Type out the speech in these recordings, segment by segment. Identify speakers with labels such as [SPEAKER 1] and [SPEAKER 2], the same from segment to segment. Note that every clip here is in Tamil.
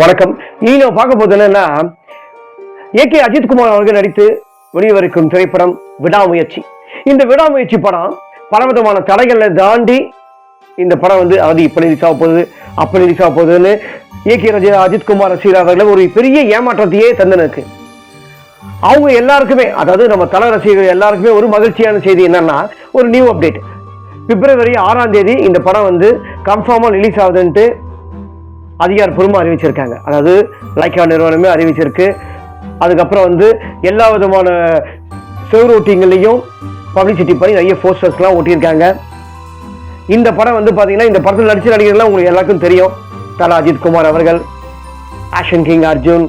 [SPEAKER 1] வணக்கம். இனி நம்ம பார்க்க போது என்னன்னா கே அஜித்குமார் அவர்கள் நடித்து வெளிவருக்கும் திரைப்படம் விடாமுயற்சி. இந்த விடாமுயற்சி படம் பலவிதமான தடைகளை தாண்டி இந்த படம் வந்து அது இப்ப ரிலீஸ் ஆக போகுது அப்ப ரிலீஸ் ஆக போகுதுன்னு கே ரஜி அஜித்குமார் ரசிகர் அவர்கள் ஒரு பெரிய ஏமாற்றத்தையே தந்தனுக்கு. அவங்க எல்லாருக்குமே அதாவது நம்ம தல ரசிகர்கள் எல்லாருக்குமே ஒரு மகிழ்ச்சியான செய்தி என்னன்னா ஒரு நியூ அப்டேட் பிப்ரவரி ஆறாம் தேதி இந்த படம் வந்து கன்ஃபார்மாக ரிலீஸ் ஆகுதுன்ட்டு அதிகாரப்பூர்வமாக அறிவிச்சிருக்காங்க. அதாவது லைக்கா நிறுவனமே அறிவிச்சிருக்கு. அதுக்கப்புறம் வந்து எல்லா விதமான செவரோட்டிங்களையும் பப்ளிசிட்டி பண்ணி நிறைய போஸ்டர்ஸ்லாம் ஒட்டியிருக்காங்க. இந்த படம் வந்து பார்த்தீங்கன்னா இந்த படத்தில் நடிச்ச நடிகர்லாம் உங்களுக்கு எல்லாருக்கும் தெரியும். தலா அஜித் குமார் அவர்கள் ஆஷன் கிங் அர்ஜுன்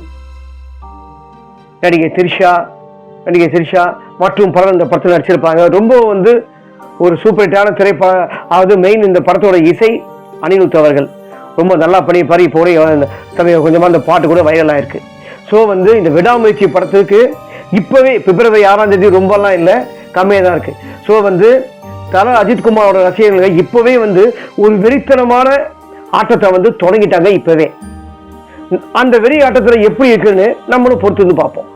[SPEAKER 1] நடிகை திரிஷா நடிகை திரிஷா மற்றும் பலர் இந்த படத்தில் நடிச்சிருப்பாங்க. ரொம்ப வந்து ஒரு சூப்பர் ஹிட்டான திரைப்பட அதாவது மெயின் இந்த படத்தோட இசை அனிருத் அவர்கள். ரொம்ப நல்லா பண்ணி இப்போ கூட கொஞ்சமாக அந்த பாட்டு கூட வைரல் ஆயிருக்கு. ஸோ வந்து இந்த விடாமுயற்சி படத்துக்கு இப்போவே பிப்ரவரி ஆறாம் தேதி ரொம்பலாம் இல்லை கம்மியாக தான் இருக்குது ஸோ வந்து தல அஜித்குமாரோட ரசிகர்கள் இப்போவே வந்து ஒரு வெறித்தனமான ஆட்டத்தை வந்து தொடங்கிட்டாங்க இப்போவே. அந்த வெறி ஆட்டத்தில் எப்படி இருக்குன்னு நம்மளும் பொறுத்து வந்து பார்ப்போம்.